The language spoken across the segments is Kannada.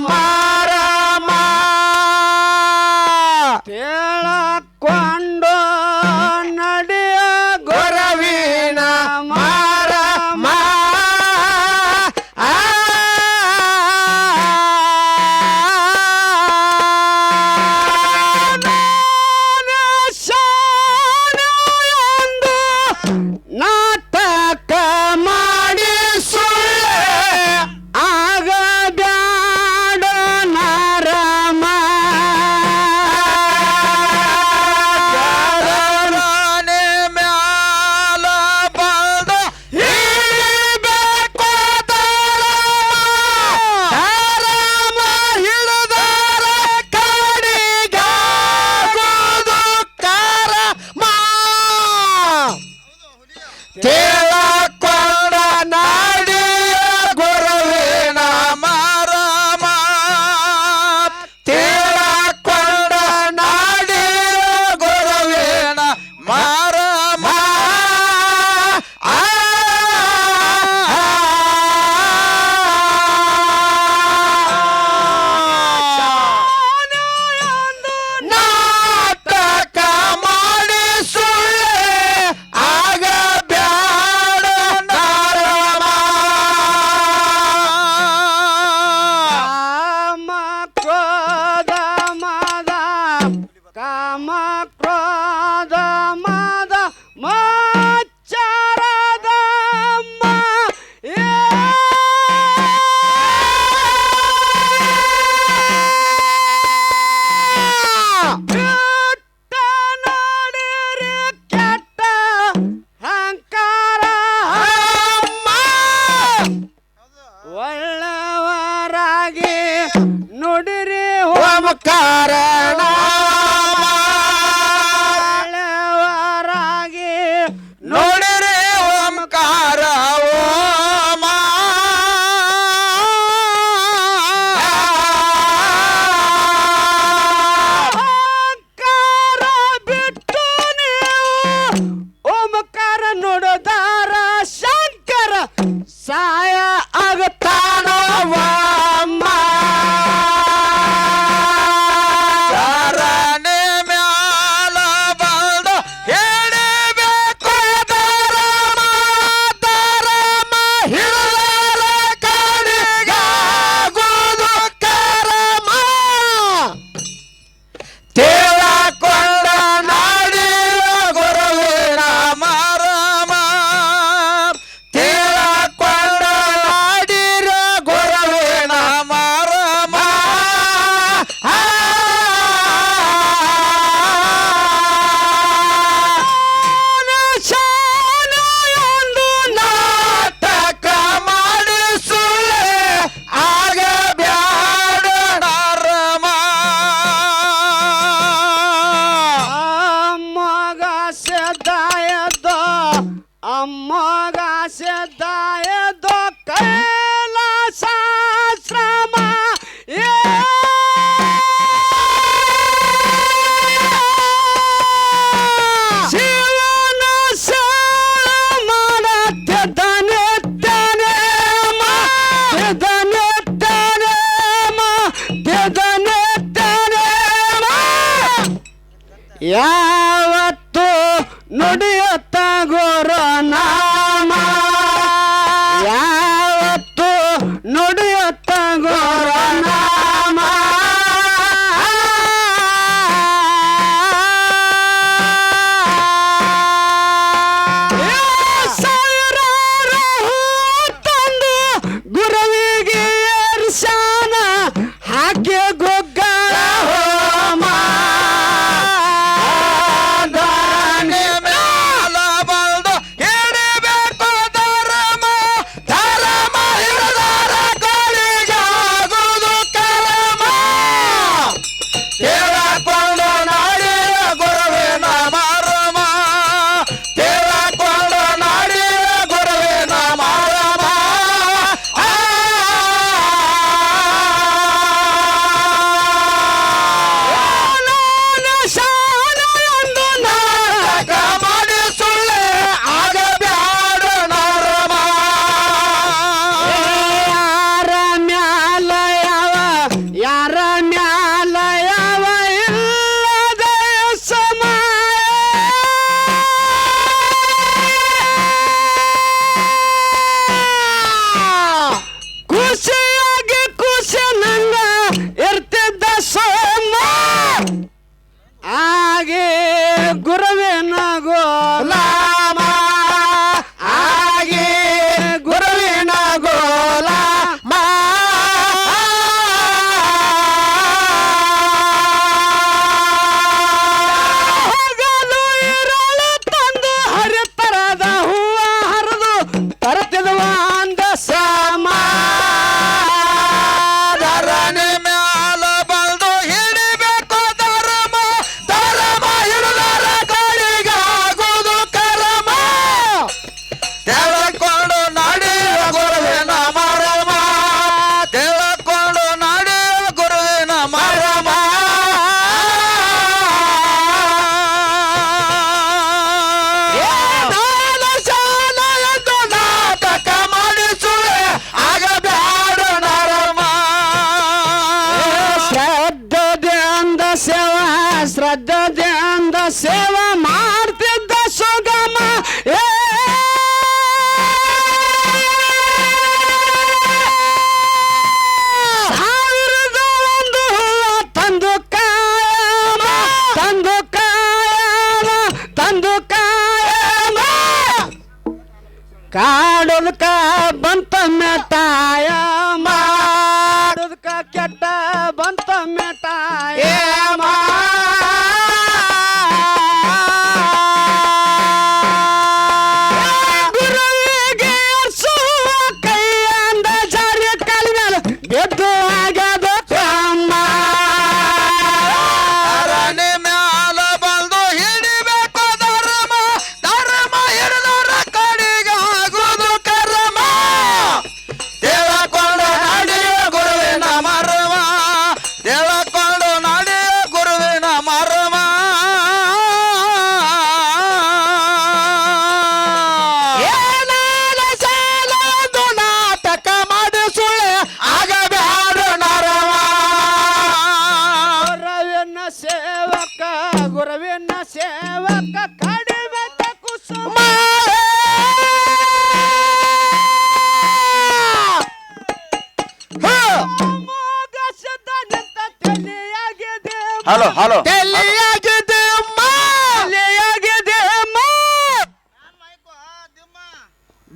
Mama. ಕಾಡೋದಕ್ಕ ಬಂತ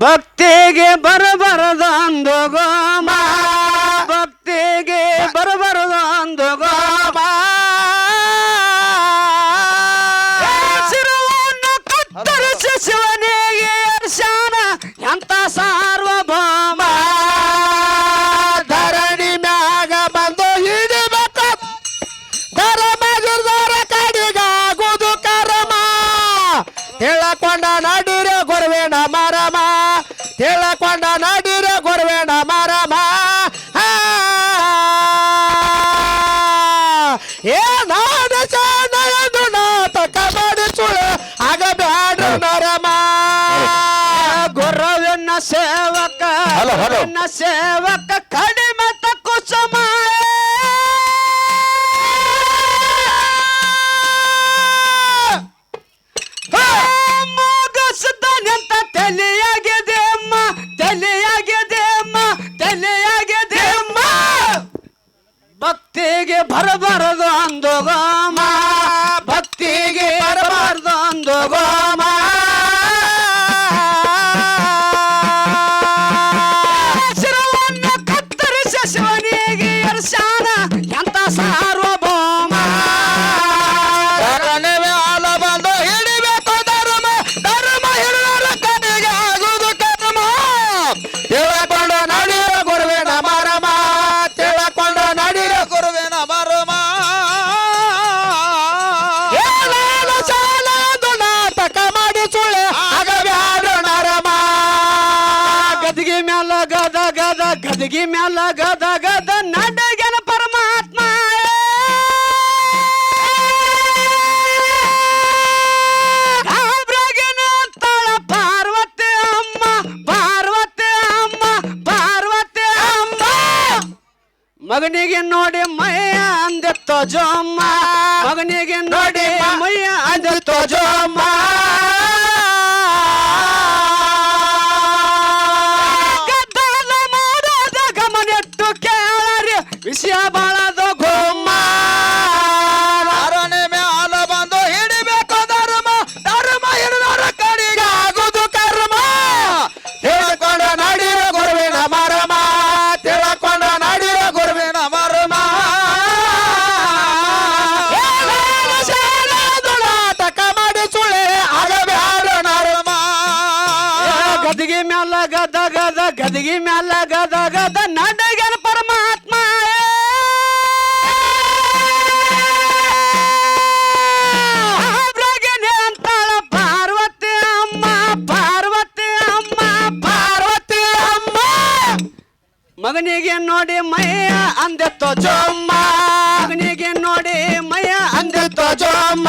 ಭಕ್ತಿಗೆ ಬರಬರದ ಅಂದೋಗೋಮ. ಭಕ್ತಿಗೆ ಬರಬರದ ಅಂದೋಗೋಮ. ಶಿರವನ್ನು ಕತ್ತರಿಸಿ ಶಿವನಿಗೆ ಶಾನ ಎಂತ ಸಾರ್ವಭೌಮ. ಧರಣಿ ಮ್ಯಾಗ ಬಂದು ಹಿಡಿಬೇಕ. ಧರ್ಮ ಗಿರ್ದಾರ ಕಡಿಗಾಗುದು ಕರ್ಮ. ಹೇಳಕೊಂಡ ನಿನ್ನ ಸೇವಕ ಕಡಿಮೆ ಕುಸುಮ ಮುಗಿಸಿದನೆಂತ ತಲೆಯಾಗಿದೆ ಅಮ್ಮ ತಲೆಯಾಗಿದೆ ಅಮ್ಮ ತಲೆಯಾಗಿದೆ ಅಮ್ಮ. ಭಕ್ತಿಗೆ ಬರಬಾರದು. ಗದ ಗದಗಿ ಮ್ಯಾಲ ಗದ ಗದ ನಡಗನ ಪರಮಾತ್ಮ. ಪಾರ್ವತಿ ಅಮ್ಮ ಪಾರ್ವತಿ ಅಮ್ಮ ಪಾರ್ವತಿ ಅಮ್ಮ. ಮಗನಿಗೆ ನೋಡಿ ಮೈಯ ಅಂದ ತೋಜಮ್ಮ. ಮಗನಿಗೆ ನೋಡಿ ಮೈಯ ಅಂದ ತೋಜಮ್ಮ. ಮಗನಿಗೆ ನೋಡಿ ಮಯ ಅಂದೆತ್ತೋ ಜೋಮ್ಮ. ಮಗನಿಗೆ ನೋಡಿ ಮಯ ಅಂದೆತ್ತೋ ಜೋಮ್ಮ.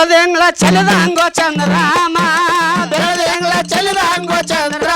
ಬೆಳದಿಂಗ್ಳ ಚಲಿದಂಗೋ ಚಂದ್ರಾಮ ಬೆಳದಿಂಗ್ಳ ಚಲಿದಂಗೋ ಚಂದ್ರ